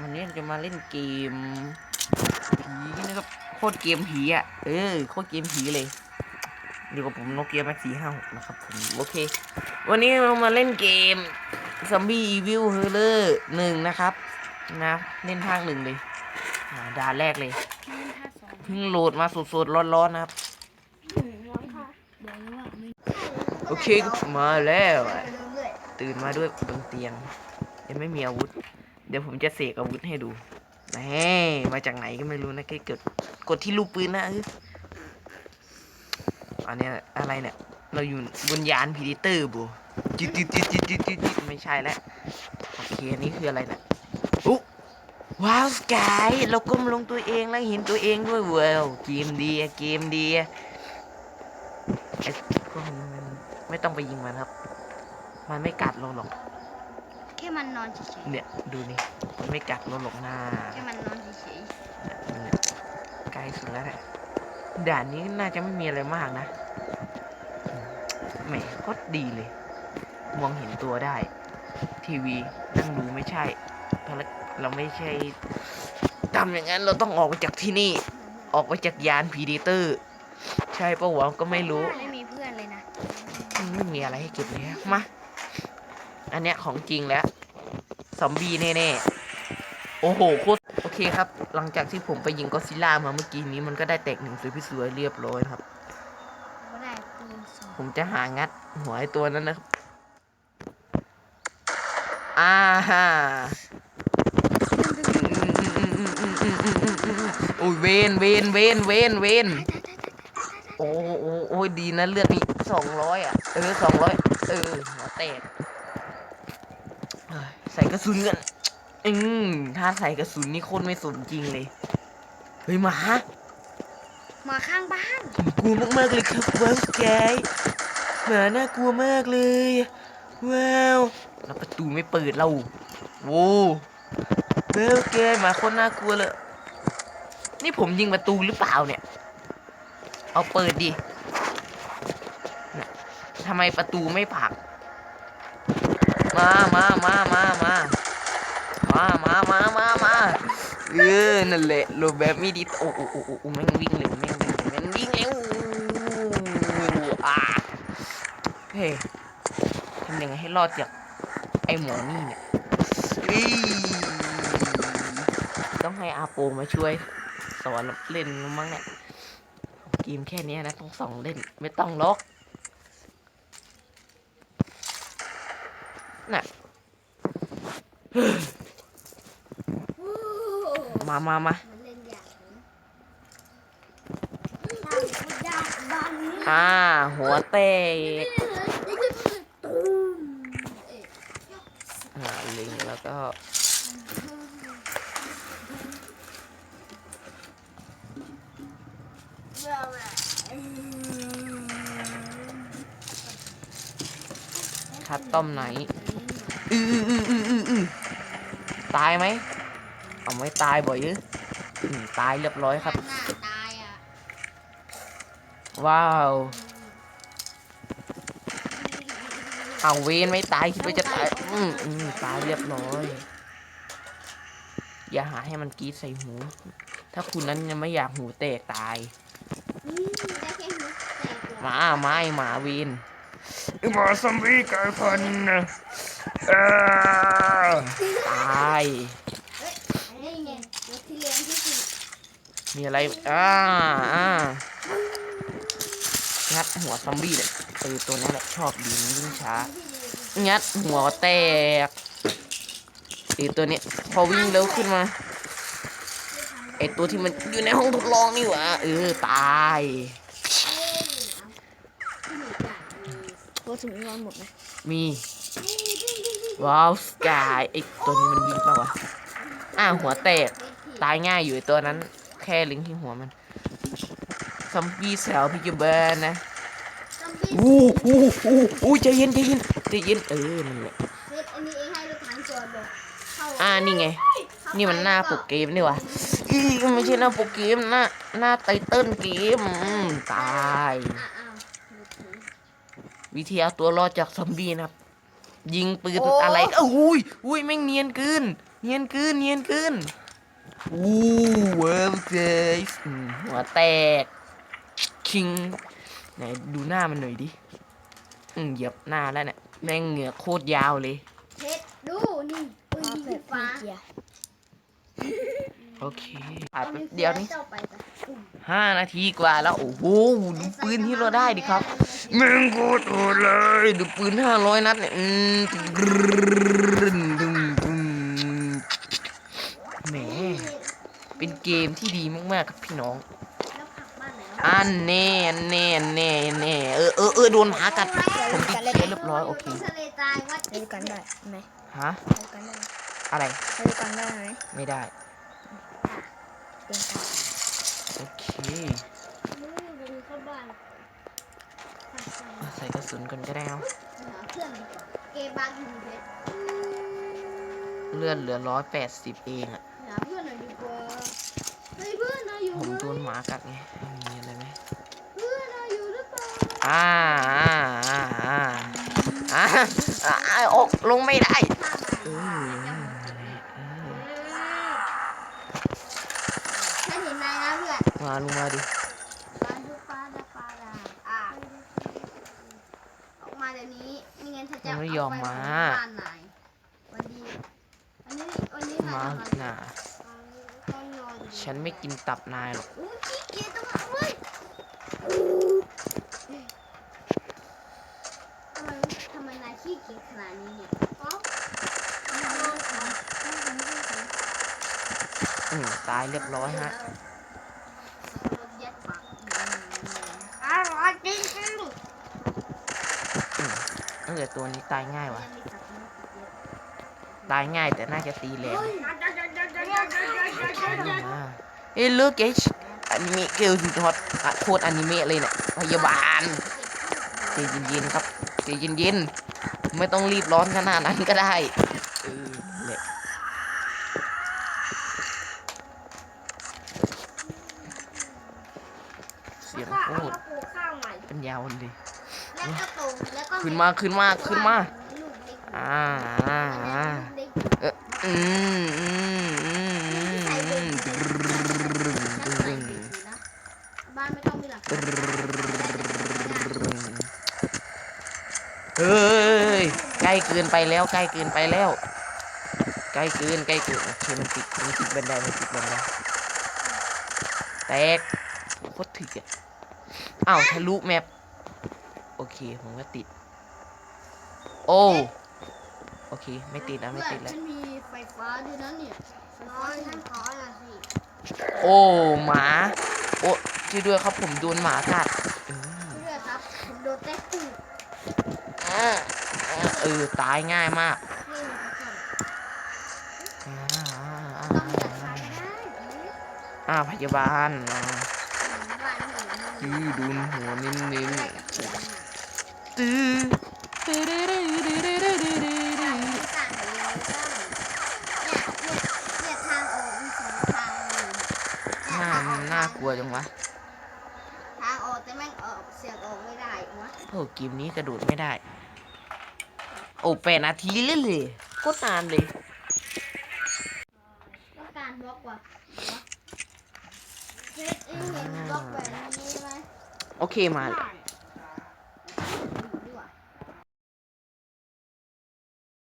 วันนี้จะมาเล่นเกมผีนะครับโคตรเกมผีอะ เออโคตรเกมผีเลยอยู่กับผมโนเกียแม็กซี่ห้าหกนะครับผมโอเค วันนี้เรามาเล่นเกมซอมบี้อีวิลเฮเลอร์หนึ่งนะครับ นะ เล่นภาคหนึ่งเลยด่านแรกเลยเพิ่งโหลดมาสดๆร้อนๆนะครับโอเคมาแล้ว ตื่นมาด้วยบนเตียงยังไม่มีอาวุธ ดี๋ยวผมจะเสกอาวุธให้ดูแหมมาจากไหนก็ไม่รู้นะแค่กดกดที่ลูกปืนนะเอันเนี้ยอะไรเนี่ย เราอยู่บนยานพีดิเตอร์บูจิจิจิจิจิจิไม่ใช่แล้วโอเคอันนี้คืออะไรเนี่ยอุ๊ว้าวสกายเราก้มลงตัวเองแล้วเห็นตัวเองด้วยเว้าเกมดีอะเกมดีอะไอ้พวกนี้มันไม่ต้องไปยิงมันครับ มันไม่กัดเราหรอก ค่มันนอนเฉยเนี่ยดูนี่มันไม่กัดเราหรอกหน้าๆแค่มันนอนเฉยเนี่ยใกล้สุดแล้วแหละด่านนี้น่าจะไม่มีอะไรมากนะอืมแหมโคตรดีเลย มองเห็นตัวได้ ทีวีนั่งดูไม่ใช่ภารกิจเราไม่ใช่ทำอย่างนั้นเราต้องออกไปจากที่นี่ออกไปจากยานพีดีเตอร์ ใช่ปะวะก็ไม่รู้ๆไม่มีเพื่อนเลยนะ ไม่มีอะไรให้เก็บเลยฮะมา อันเนี้ยของจริงแล้ว ซอมบี้แน่ๆ โอ้โหโคตรโอเคครับ หลังจากที่ผมไปยิงก็อดซิลล่ามาเมื่อกี้นี้มันก็ได้แตกหนึ่งสวยๆเรียบร้อยครับ ก็ได้ปืนสองผมจะหางัดหัวไอ้ตัวนั้นนะครับ อ่าฮ่าโอ้ยเวนเวนเวนเวนเวนโอ้โอ้โอ้ยดีนะเลือดนี่สองร้อยอะ เออสองร้อยเออหัวแตกเอ้ย ใส่กระสุนกันอืมถ้าใส่กระสุนนี่โคตรไม่สนจริงเลย เฮ้ยหมาหมาข้างบ้านผมกลัวมากๆเลยครับว้าวสกายหมาน่ากลัวมากเลย ว้าวแล้วประตูไม่เปิดเราโว้ว้าวแกหมาโคนน่ากลัวเลย นี่ผมยิงประตูหรือเปล่าเนี่ย เอาเปิดดิน่ะทำไมประตูไม่ผลัก มามามามามา มามามามามาเออนั่นแหละโลแบบไม่ดีโอ้โอ้โอ้โอ้แม่งวิ่งเร็วแม่งวิ่งแม่งวิ่งเร็วอ่าเฮ้ยทำยังไงให้รอดจากไอ้หมอนี่เนี่ยต้องให้อาโปมาช่วยสอนเล่นมั้งเนี่ยเกมแค่นี้นะต้องสองเล่นไม่ต้องล็อกน่ะ มามามามันเล่นอย่างนี้ดาบันอ่า หัวเตะตูมอ่าลิงแล้วก็คัดต้มไหนอืออืออืออืออืออือตายไหม เอาไม่ตายบ่อยยืออืมตายเรียบร้อยครับ หน้าตายอะว้าว เอาเวนไม่ตายคิดว่าจะตายอืมอืมตายเรียบร้อย อย่าหาให้มันกรีดใส่หู ถ้าคุณนั้นยังไม่อยากหูแตกตาย อืมได้แค่นี้แต่ตัวหมาไม้หมาเวนหมาซอมบี้กลายพันธุ์นะเอ้อตาย อันนี้ไงรถที่เลี้ยงที่สุด มีอะไร อ่า อ่างัดหัวซอมบี้เลยเออตัวนั้นแหละชอบดีมันวิ่งช้า งัดหัวแตกไอตัวเนี้ยพอวิ่งเร็วขึ้นมา ไอตัวที่มันอยู่ในห้องทดลองนี่หวะเออ ตายรถถึงนอนหมดนะมี ว้าวสกายไอตัวนี้มันวิ่งเปล่าวะอ่าหัวแตก ตายง่ายอยู่ไอตัวนั้น แค่ลิงที่หัวมันซอมบี้แซวพี่จูเบอร์นะอู้อู้อู้อู้ใจเย็นใจเย็นใจเย็นเออนั่นแหละเซตอันนี้เองให้รถถังจอดบอกเข้าอ่านี่ไง นี่มันหน้าปกเกมนี่หวะอีไม่ใช่หน้าปกเกมหน้าหน้าไตเติ้ลเกมอืมตายอะอ้าวรถถังวิธีเอาตัวรอดจากซอมบี้นะครับ ยิงปืนโอ้อะไรเอ้าอุ้ยอุ้ยแม่งเนียนเกินเนียนขึ้นเนียนขึ้นวู้ เวิร์เจสหัวแตก คิง ไหนดูหน้ามันหน่อยดิอืมเหยียบหน้าแล้วเนี่ยแม่งเหงือกโคตรยาวเลยเพชรดูนี่ปืนยิงฟ้าโอเคผ่านแป๊บเดียวนี่เจ้าไปจ้ะอุ้มห้านาทีกว่าแล้วโอ้โหดูปืนที่เราได้ดิครับแม่งโคตรโหดเลยดูปืนห้าร้อยนัดเนี่ยอืมตึงตึงตึงแหม เป็นเกมที่ดีมากๆครับพี่น้อง แล้วผักบ้านไหนอันแน่อันแน่อันแน่อันแน่เออเออเออโดนหมากัดผมติดเชื้อเรียบร้อยโอเคทะเลตายวัดเล่นกันได้ไหมฮะเล่นกันได้ไหมอะไรเล่นกันได้ไหมไม่ได้เล่นกันโอเคมือดูเข้าบ้านผักใส่ใส่กระสุนก่อนก็ได้เอาหาเพื่อนดีกว่าเกมบางอยู่เพชรเลื่อนเหลือร้อยแปดสิบเองอะ ผมไหมโดนหมากัดไงมีอะไรไหมเพื่อนเราอยู่หรือเปล่าอ่าอ่าอ่าอ่าอ่าอ่าออกลงไม่ได้ข้าเอมาอเออฉันเห็นนายนะเพื่อนมาลงมาดิปลาดุปลาดาปลาดาอะออกมาเดี๋ยวนี้ไม่งั้นฉันจะมันไม่เายอมไปมาบ้านนายวันดีวันนี้วันนี้นายมาทำอะไร หนาต้องนอนอยู่ ฉันไม่กินตับนายหรอกอู้ขี้เกียจต้องมาเว้ยทำไมทำไมนายขี้เกียจขนาดนี้เนี่ยเอ้าไม่รู้ค่ะไม่รู้ค่ะอืมตายเรียบร้อยฮะรถยัดปากอร่อยจริงจริงตั้งแต่ตัวนี้ตายง่ายว่ะยังมีสัตว์มีสัตว์เยอะตายง่ายแต่น่าจะตีแรง เฮ้ยอ่าเอ้ยเลิกเกชอนิเมะเกลสุดฮอตอะโคตรอนิเมะเลยเนี่ยพยาบาลใจเย็นๆครับใจเย็นๆไม่ต้องรีบร้อนขนาดนั้นก็ได้เออแหละเสียงโคตรปลูกข้าวใหม่เป็นยาวเลยแล้วก็โตแล้วก็ขึ้นมาขึ้นมาขึ้นมาลูกเล็กอ่าอ่าอ่าลูกเล็กเอออืมอืมอืมอืมอืมตึ๊ด ฉันใส่เด็กอยู่นะบ้านไม่ต้องมีหลัก ตึ๊ด เฮ้ยใกล้เกินไปแล้วใกล้เกินไปแล้ว ใกล้เกินใกล้เกินโอเคมันติดมันติดบันไดมันติดบันไดแตกโคตรถึกอะอ้าวทะลุแมปโอเคผมก็ติด โอ้โอเค ไม่ติดแล้วไม่ติดแล้วมีไฟฟ้าด้วยนะเนี่ยไฟฟ้าฉันขอละสิโอ้หมาโอ้ ช่วยด้วยครับผมโดนหมากัดเออเพื่อครับผมโดนแต้ตูดอ่าอ่าเออตายง่ายมากนี่นะครับอ่าอ่าต้องจัดอ่าสายได้อ่าพยาบาลอ่าบ้านนี่ยืดูนหัวนิ่มนิ่มอะไรกับเสียงอะๆตื้อตื้อดื้อดื้อดื้อดื้อดื้อดื้อดื้อต่างที่ต่างกันเลยก็เนี่ยเนี่ยเนี่ยทางออกมีสองทางเลยเนี่ยหน้าทางอมัอกนน่ากลัวจังวะ ทางออกแต่แม่ง ออกเสียงออกไม่ได้วะโอ้เกมนี้กระโดดไม่ได้ โอ้แปดนาทีเลยเลยโคตรนานเลย ต้องการบล็อกว่ะเพชรเองเห็นบล็อกแบบนี้ไหมโอเคมาใช่